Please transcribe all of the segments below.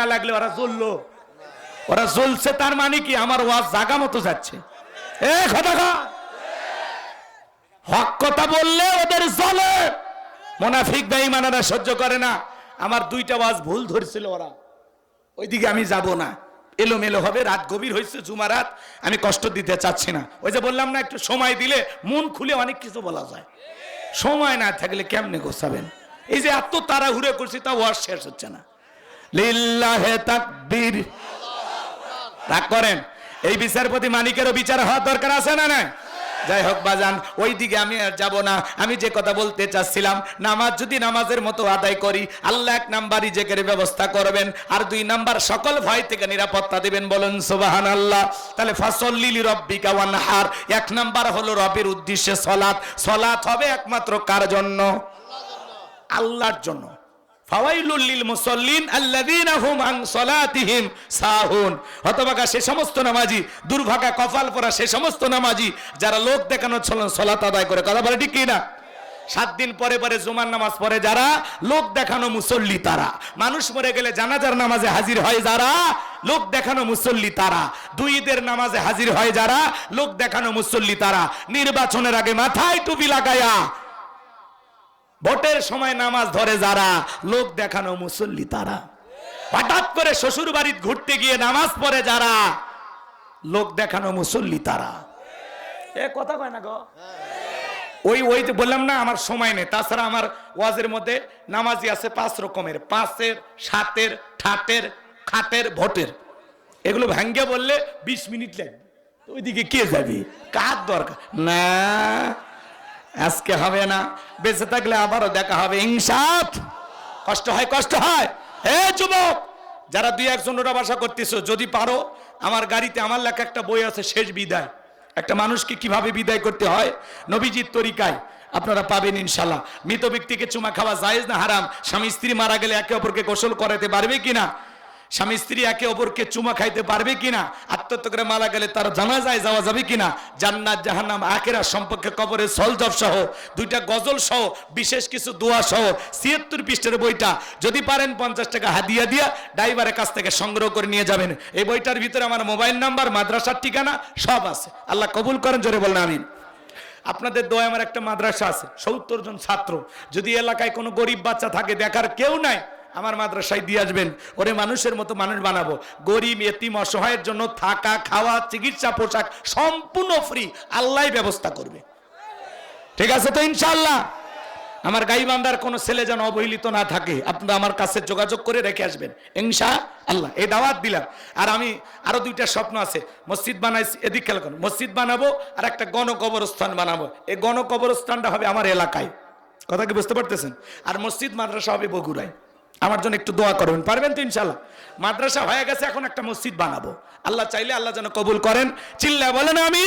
না লাগলে ওরা জ্বললো। ওরা জ্বলছে, তার মানে কি? আমার ওয়াজ জাগা মতো যাচ্ছে। হক কথা বললে ওদের জ্বলে। মোনাফিক বেঈমানেরা সহ্য করে না। আমার দুইটা ওয়াজ ভুল ধরছিল ওরা। ওইদিকে আমি যাব না। এলোমেলো হবে, রাত গভীর হয়েছে জুমারাত আমি কষ্ট দিতে চাচ্ছি না। ওই যে বললাম না, একটু সময় দিলে মন খুলে অনেক কিছু বলা যায়। সময় না থাকলে কেমনে গোছাবেন? এই যে এত তাড়াহুড়ো করছি, তা ওয়াজ শেষ হচ্ছে না। লিল্লাহে তাকবীর। রাগ করেন, এই বিচারপতি মানিকেরও বিচার হওয়ার দরকার আছে না না যাই হোক বাজান ওই দিকে আমি আর যাব না। আমি যে কথা বলতে চাচ্ছিলাম, নামাজ যদি নামাজের মতো আদায় করি, আল্লাহ এক নাম্বার রিজেকের ব্যবস্থা করবেন, আর দুই নাম্বার সকল ভয় থেকে নিরাপত্তা দেবেন বলুন সুবাহান আল্লাহ তাহলে ফসল্লিলি রব্বিকা ওয়ানহার। এক নাম্বার হলো রবের উদ্দেশ্যে সলাৎ। সলাৎ হবে একমাত্র কার জন্য? আল্লাহর জন্য। মুসাল্লিন হুম হতভাগা সে সমস্ত দুর্ভাগা কপাল পরা সে সমস্ত যারা আদায় করে। কথা বলে কি না সাত দিন পরে পরে জুমার নামাজ পড়ে যারা লোক দেখানো মুসল্লি তারা। মানুষ মরে গেলে জানাজার নামাজে হাজির হয় যারা? লোক দেখানো মুসল্লি তারা। দুই ঈদের নামাজে হাজির হয় যারা? লোক দেখানো মুসল্লি তারা। নির্বাচনের আগে মাথায় টুপি লাগায়া ভোটের সময় নামাজ ধরে যারা, লোক দেখানো মুসল্লি তারা। হঠাৎ করে শ্বশুর বাড়ির ঘুরতে গিয়ে নামাজ পড়ে যারা, লোক দেখানো মুসল্লি তারা। এ কথা কয় না গো? ওই ওই যে বললাম না, আমার সময় নেই। তাছাড়া আমার ওয়াজের মধ্যে নামাজি আছে পাঁচ রকমের। পাঁচের, সাতের, ঠাটের, খাটের, ভোটের। এগুলো ভাঙ্গে বললে বিশ মিনিট লাগবে। ওইদিকে কে যাবি? কার দরকার? না আজকে হবে না, বেঁচে থাকলে আবারও দেখা হবে ইনসাফ কষ্ট হয় কষ্ট হয়। হে যুবক, যারা দুই একজন ওরা বাসা করতেছো, যদি পারো, আমার গাড়িতে আমার লেখা একটা বই আছে, শেষ বিদায়। একটা মানুষকে কীভাবে বিদায় করতে হয়? নবীজির তরিকায়। আপনারা পাবেন ইনশাল্লাহ মৃত ব্যক্তিকে চুমা খাওয়া জায়েজ না হারাম? স্বামী স্ত্রী মারা গেলে একে অপরকে গোসল করাতে পারবে কিনা? স্বামী স্ত্রী একে অপরকে চুমা খাইতে পারবে কিনা? আত্মহত্যা করে মারা গেলে তার জানা যায় যাওয়া যাবে কিনা? জান্নাত, জাহান্নাম আখেরা সম্পর্কে কবরে সলজব সহ, দুইটা গজল সহ, বিশেষ কিছু দোয়া সহ, ছিয়াত্তর পৃষ্ঠের বইটা যদি পারেন পঞ্চাশ টাকা হাদিয়া দিয়া ড্রাইভারের কাছ থেকে সংগ্রহ করে নিয়ে যাবেন। এই বইটার ভিতরে আমার মোবাইল নাম্বার, মাদ্রাসার ঠিকানা সব আছে। আল্লাহ কবুল করেন, জোরে বলেন, আমিন। আপনাদের দোয়া আমার একটা মাদ্রাসা আছে, সত্তর জন ছাত্র। যদি এলাকায় কোনো গরিব বাচ্চা থাকে, দেখার কেউ নাই আমার মাদ্রাসায় দিয়ে আসবেন। ওরে মানুষের মতো মানুষ বানাবো। গরিব, এতিম, অসহায়ের জন্য থাকা, খাওয়া, চিকিৎসা, পোশাক সম্পূর্ণ ফ্রি আল্লাহ ব্যবস্থা করবে। ঠিক আছে তো ইনশাল্লাহ আমার গাইবান্দার কোনো ছেলে যেন অবহেলিত না থাকে, আপনারা আমার কাছে যোগাযোগ করে রেখে আসবেন। ইনশা আল্লাহ এই দাওয়াত দিলাম। আর আমি আরও দুইটা স্বপ্ন আছে। মসজিদ বানাইছি, এদিক খেয়াল করুন। মসজিদ বানাবো আর একটা গণকবরস্থান বানাবো। এই গণকবরস্থানটা হবে আমার এলাকায়। কথা কি বুঝতে পারতেছেন? আর মসজিদ মাদ্রাসা হবে বগুড়ায়। আমার জন্য একটু দোয়া করবেন, পারবেন তো ইনশাল্লাহ মাদ্রাসা হয়ে গেছে, এখন একটা মসজিদ বানাবো। আল্লাহ চাইলে আল্লাহ যেন কবুল করেন। চিল্লা, বলেন আমি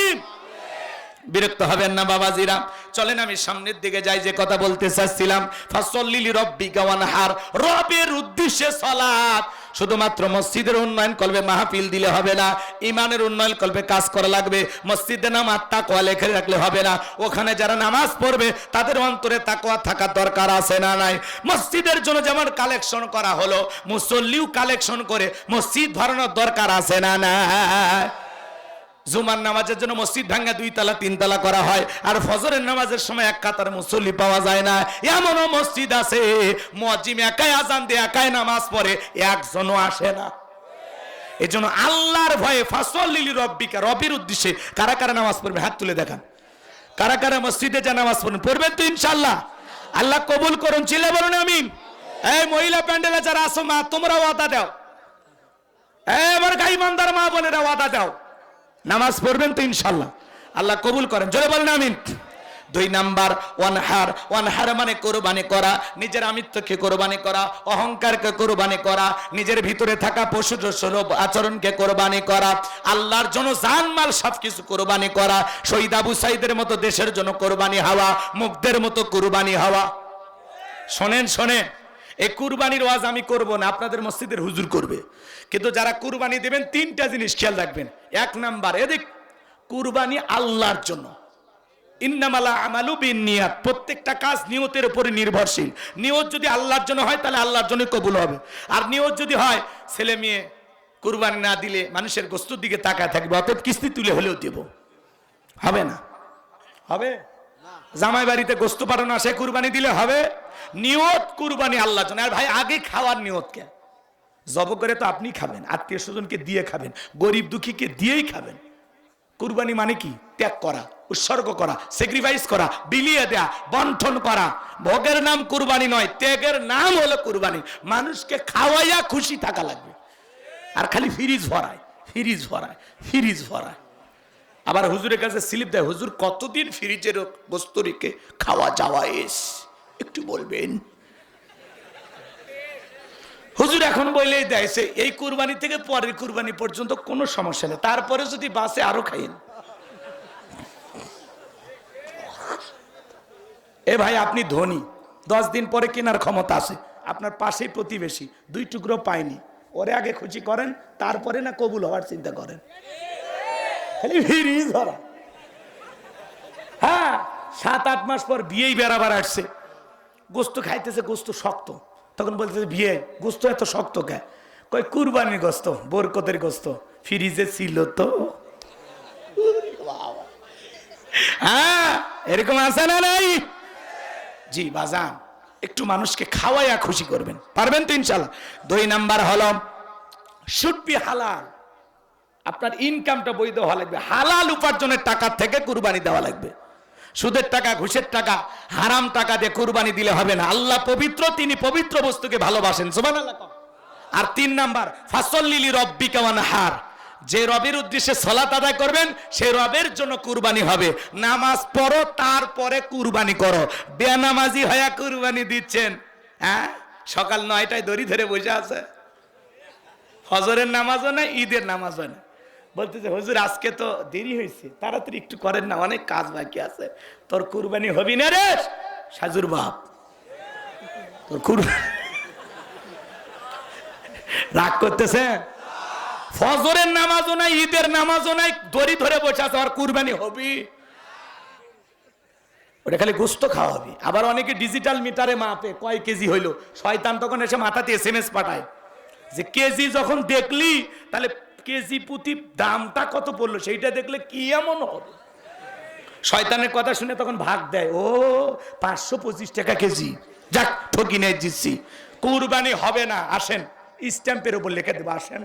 বিরক্ত হবেন না বাবাজিরা। চলেন, আমি সামনের দিকে যাই, যে কথা বলতে চাচ্ছিলাম। ফাসল্লিলি রব্বি গাওয়ানহার রবের উদ্দেশ্যে সালাত। শুধুমাত্র মসজিদের উন্নয়ন করবে মাহফিল দিলে হবে না, ইমানের উন্নয়ন করবে কাজ করা লাগবে, মসজিদে আত্মা কোয়া লেখে রাখলে হবে না, ওখানে যারা নামাজ পড়বে তাদের অন্তরে তাকোয়া থাকা দরকার আছে না নাই? মসজিদের জন্য যেমন কালেকশন করা হলো, মুসল্লিও কালেকশন করে মসজিদ ভরানোর দরকার আছে না না জুমার নামাজের জন্য মসজিদ ভাঙ্গা দুই তালা, তিন তালা করা হয়। আর ফজরের নামাজের সময় এক কাতার মুসল্লি পাওয়া যায় না। এমনও মসজিদ আছে মজিম একাই আজান দিয়ে একাই নামাজ পড়ে, একজনও আসে না। এই জন্য আল্লাহর ভয়ে ফাসল রব্বিকা, রবির উদ্দেশ্যে কারা কারা নামাজ পড়বে? হাত তুলে দেখান। কারা কারা মসজিদে যা নামাজ পড়বেন? পড়বেন তো ইনশাল্লাহ আল্লাহ কবুল করুন চিলে বলুন, আমিন। এই মহিলা প্যান্ডেলে যারা আসো মা, তোমরা ওয়াদা দাও। আমার গাই মান্দার মা বোনেরা ওয়াদা দাও। নামাজ পড়বেন তো ইনশাল্লাহ আল্লাহ কবুল করেন। জোরে বলেন আমিন। দুই নাম্বার, ওয়ানহার। ওয়ানহার মানে কোরবানি করা, নিজের আমিত্বকে কোরবানি করা, অহংকারকে কোরবানি করা, নিজের ভিতরে থাকা পশু সুলভ আচরণকে কোরবানি করা, আল্লাহর জন্য জানমাল সবকিছু কোরবানি করা, শহীদ আবু সাইদের মতো দেশের জন্য কোরবানি হওয়া, মুগ্ধের মতো কোরবানি হওয়া। শোনেন শোনেন। এই কুরবানির ওয়াজ আমি করব না, আপনাদের মসজিদের হুজুর করবে। কিন্তু যারা কুরবানি দেবেন, তিনটা জিনিস খেয়াল রাখবেন। এক নাম্বার, এদিক, কুরবানি আল্লাহর জন্য। ইন্নামালা আমালু বিন নিয়াত প্রত্যেকটা কাজ নিয়তের উপরে নির্ভরশীল। নিয়ত যদি আল্লাহর জন্য হয়, তাহলে আল্লাহর জন্য কবুল হবে। আর নিয়ত যদি হয়, ছেলে মেয়ে কুরবানি না দিলে মানুষের গোস্তুর দিকে তাকায় থাকবে, অতএব কিস্তি তুলে হলেও দেব। হবে না? হবে? জামাই বাড়িতে গোস্ত পাঠানো আসে কুরবানি দিলে হবে। নিয়ত কুরবানি আল্লাহর জন্য। আর ভাই, আগে খাওয়ার নিয়ত কে জব করে তো আপনি খাবেন, আত্মীয় স্বজনকে দিয়ে খাবেন, গরিব দুঃখীকে দিয়েই খাবেন। কুরবানি মানে কি? ত্যাগ করা, উৎসর্গ করা স্যাক্রিফাইস করা, বিলিয়ে দেয়া, বন্টন করা। ভোগের নাম কুরবানি নয়, ত্যাগের নাম হলো কুরবানি। মানুষকে খাওয়াইয়া খুশি থাকা লাগবে। আর খালি ফিরিজ ভরায় ফিরিজ ভরায় ফিরিজ ভরায়। আবার হুজুরের কাছে স্লিপ দেয়, হুজুর, কতদিন ফ্রিজের বস্তু রেখে খাওয়া যাওয়া এস একটু বলবেন। হুজুর এখন বলেই দেয়, সে এই কুরবানি থেকে পরের কুরবানি পর্যন্ত কোনো সমস্যা নেই, তারপরে যদি বাসে আরও খাইন এ ভাই, আপনি ধনী, দশ দিন পরে কেনার ক্ষমতা আছে, আপনার পাশেই প্রতিবেশী, দুই টুকরো পায়নি, ওরে আগে খুশি করেন, তারপরে না কবুল হওয়ার চিন্তা করেন। ধরা। হ্যাঁ সাত, আট মাস পর বিয়েই বেড়াবার আসছে। গোস্ত খাইতেছে, গোস্ত শক্ত। তখন বলতেছে, বিয়ে, গোস্ত এত শক্ত কে? কই কুরবানির গোস্ত গোস্ত। ছিল তো। হ্যাঁ এরকম আছে না নাই? জি, বাজান, একটু মানুষকে খাওয়াইয়া খুশি করবেন। পারবেন তো ইনশাল্লাহ? দুই নাম্বার হলো শুড বি হালাল। আপনার ইনকামটা বৈধ হওয়া লাগবে। হালাল উপার্জনের টাকা থেকে কুরবানি দেওয়া লাগবে। সুদের টাকা, ঘুষের টাকা, হারাম টাকা দিয়ে কুরবানি দিলে হবে না। আল্লাহ পবিত্র, তিনি পবিত্র বস্তুকে ভালোবাসেন। সুবহানাল্লাহ আর তিন নাম্বার, ফাসল্লিলি রব্বি কেমন হার যে রবের উদ্দেশ্যে সলাত আদায় করবেন সে রবের জন্য কুরবানি হবে। নামাজ পড়ো, তারপরে কুরবানি করো। বেনামাজি হয়ে কুরবানি দিচ্ছেন। হ্যাঁ? সকাল নয়টায় দড়ি ধরে বসে আছে। ফজরের নামাজও না, ঈদের নামাজও না। বলতেছে, হুজুর, আজকে তো দেরি হয়েছে, তাড়াতাড়ি একটু করেন না, অনেক কাজ বাকি আছে। তোর কুরবানি হবি না রে? সাজুর বাপ। তোর কুরবানি রাগ করতেছে? ফজরের নামাজও নাই, ঈদের নামাজও নাই, দড়ি ধরে বসে আছে, আর কুরবানি হবি? ওটা খালি গোস্ত খাওয়া হবে। আবার অনেকে ডিজিটাল মিটারে মাপে, কয় কেজি হইল। শয়তান তখন এসে মাথাতে এস এম এস পাঠায়। যে কেজি যখন দেখলি, তাহলে কেজি প্রতি দামটা কত পড়ল? সেইটা দেখলে কি এমন হবে? শয়তানের কথা শুনে তখন ভাগ দেয়, ও, পাঁচশো পঁচিশ টাকা কেজি। যাক ঠকি নেই দিচ্ছি। কুরবানি হবে না, আসেন। স্ট্যাম্পের উপর লিখে দেবো, আসেন।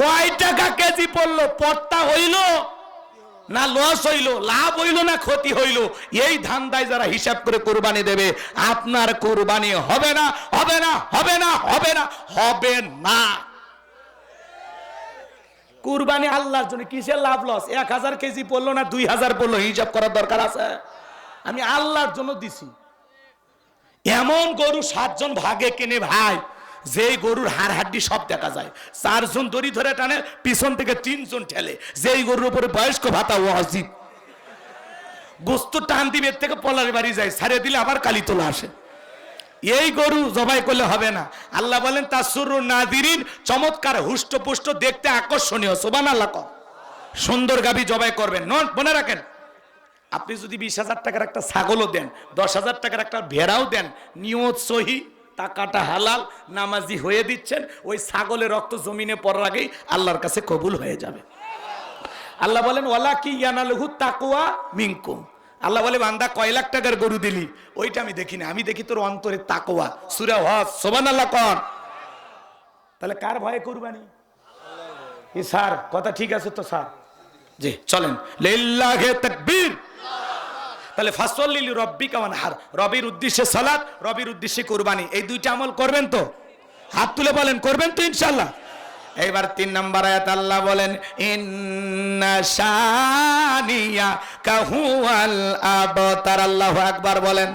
কয় টাকা কেজি পড়ল? পট্টা হইল না লস হইল? লাভ হইল না ক্ষতি হইল? এই ধান্দায় যারা হিসাব করে কোরবানি দেবে, আপনার কোরবানি হবে না হবে না হবে না হবে না হবে না। কুরবানি আল্লাহর জন্য কিসের লাভ লস? এক হাজার কেজি পড়ল না, দুই হাজার পড়ল, হিসাব করার দরকার আছে? আমি আল্লাহর জন্য দিছি। এমন গরু সাতজন ভাগে কিনে ভাই, যেই গরুর হাড় হাড্ডি সব দেখা যায়। চারজন দড়ি ধরে টানে, পিছন থেকে তিনজন ঠেলে। যেই গরুর উপরে বয়স্ক ভাতা ও অজিব গোস্ত টান দিবে থেকে পলার বাড়ি যায়। ছাড়িয়ে দিলে আবার কালি তোলা আসে। এই গরু জবাই করলে হবে না। আল্লাহ বলেন তার সুরু নাদিরিন, চমৎকার হুষ্টপুষ্ট, দেখতে আকর্ষণীয়। সোবান আল্লাহ সুন্দর গাবি জবাই করবেন। নন মনে রাখেন, আপনি যদি বিশ হাজার টাকার একটা ছাগলও দেন, দশ হাজার টাকার একটা ভেড়াও দেন, নিয়ত সহি, টাকাটা হালাল, নামাজি হয়ে দিচ্ছেন, ওই ছাগলের রক্ত জমিনে পড়ার আগেই আল্লাহর কাছে কবুল হয়ে যাবে। আল্লাহ বলেন ওলা কি ইয়ানালহু তাকুয়া মিনকুম? আল্লাহ বলে, বান্দা, কয় লাখ টাকার গরু দিলি? ওইটা আমি দেখি না। আমি দেখি তোর অন্তরে তাকোয়া সুরা হজ সোবান আল্লাহ কন। তাহলে কার ভয়ে কুরবানি? এ স্যার, কথা ঠিক আছে তো, স্যার? জি, চলেন। তাহলে ফাসল্লিল রব্বি কামান হার রবির উদ্দেশ্যে সালাত, রবির উদ্দেশ্যে কুরবানি। এই দুইটা আমল করবেন তো? হাত তুলে বলেন, করবেন তো ইনশাল্লাহ এইবার তিন নম্বর আয়াত আল্লাহ বলেন, ইন্না শানিয়া কাহুয়াল আবতার। আল্লাহু আকবার বলেন।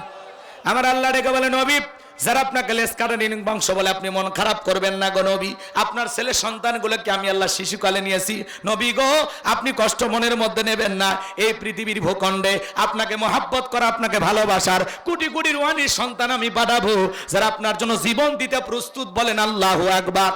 আমার আল্লাহ ডেকে বলেন, নবী, যারা আপনাকে লেস কাটানিন বংশ বলে আপনি মন খারাপ করবেন না গো নবী। আপনার ছেলে সন্তানগুলোকে আমি আল্লাহ শিশুকালে নিয়েছি। নবী গো, আপনি কষ্ট মনের মধ্যে নেবেন না। এই পৃথিবীর ভূখণ্ডে আপনাকে মহাব্বত করা, আপনাকে ভালোবাসার কোটি কোটি রুহানির সন্তান আমি পাঠাবো। যারা আপনার জন্য জীবন দিতে প্রস্তুত বলেন, আল্লাহু আকবার।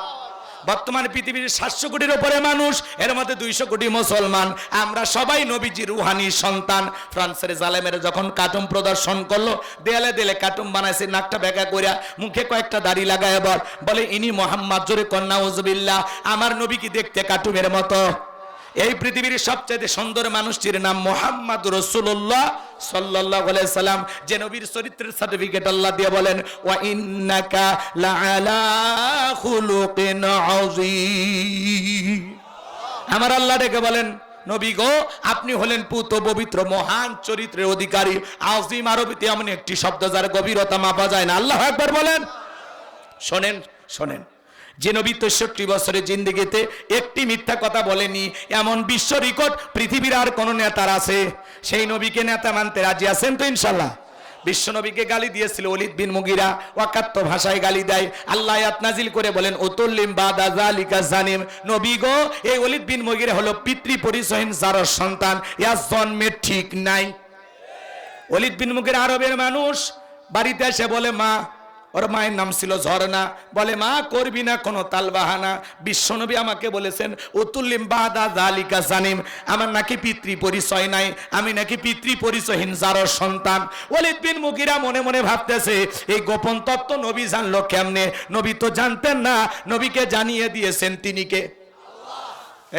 বর্তমান পৃথিবীর সাতশো কোটির ওপরে মানুষ, এর মধ্যে দুইশো কোটি মুসলমান। আমরা সবাই নবীজি রুহানি সন্তান। ফ্রান্সের জালেমের যখন কার্টুন প্রদর্শন করল, দেয়ালে দেলে কার্টুন বানাইছে, নাকটা বেকা করিয়া মুখে কয়েকটা দাড়ি লাগায় বলে। ইনি মোহাম্মদ, জোরে কন্যা উজবিল্লা আমার নবী কি দেখতে কার্টুনের মতো। এই পৃথিবীর সবচেয়ে সুন্দর মানুষটির নাম মোহাম্মদ রসুল্লাহ সাল্লাম, যে নবীর চরিত্রের সার্টিফিকেট আল্লাহ দিয়ে বলেন, ওয়া ইন্নাকা আমার আল্লাহ ডেকে বলেন, নবী গো, আপনি হলেন পুত পবিত্র মহান চরিত্রের অধিকারী। আজিম আরবিতে এমন একটি শব্দ যার গভীরতা মাপা যায় না। আল্লাহ একবার বলেন। শোনেন শোনেন। যে নবী তেষট্টি বছরের জিন্দিগিতে একটি মিথ্যা কথা বলেনি, এমন বিশ্ব রেকর্ড পৃথিবীর আর কোন নেতার আছে? সেই নবীকে নেতা মানতে রাজি আছেন তো ইনশাল্লাহ? বিশ্ব নবীকে গালি দিয়েছিল অলিদ বিন মুগিরা, ওয়াকাত্ত ভাষায় গালি দেয়। আল্লাহ নাজিল করে বলেন ওতুল্লিম বাদা জালিকা জানিম। নবী গো, এই অলিদ বিন মুগিরা হলো পিতৃ পরিচয়হীন যার সন্তান। ইয়া জন্মে ঠিক নাই। অলিদ বিন মুখের আরবের মানুষ, বাড়িতে এসে বলে, মা ওর মায়ের নাম ছিল ঝর্ণা। বলে, মা, করবি না কোনো তালবাহানা? বিশ্বনবী আমাকে বলেছেন, উতুল্লিম বাদা জালিকা জানিম। আমার নাকি পিতৃ পরিচয় নাই, আমি নাকি পিতৃ পরিচয়হীন যারর সন্তান। অলিদ বিন মুগিরা মনে মনে ভাবতেছে, এই গোপন তত্ত্ব নবী জানলো কেমনে? নবী তো জানতেন না, নবীকে জানিয়ে দিয়েছেন তিনি কে?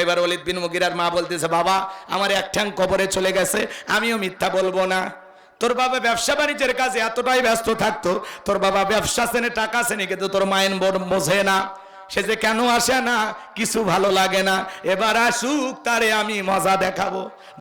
এবার অলিদ বিন মুগিরার মা বলতেছে, বাবা, আমার এক ঠ্যাং কবরে চলে গেছে, আমিও মিথ্যা বলব না। তোর বাবা ব্যবসা বাণিজ্যের কাজে এতটাই ব্যস্ত থাকতো, তোর বাবা ব্যবসা সেনে টাকা সেনে কিন্তু তোর মায়ের বোন বোঝে না। সে যে কেন আসে না, কিছু ভালো লাগে না। এবার আসুক, তারে আমি মজা দেখাবো।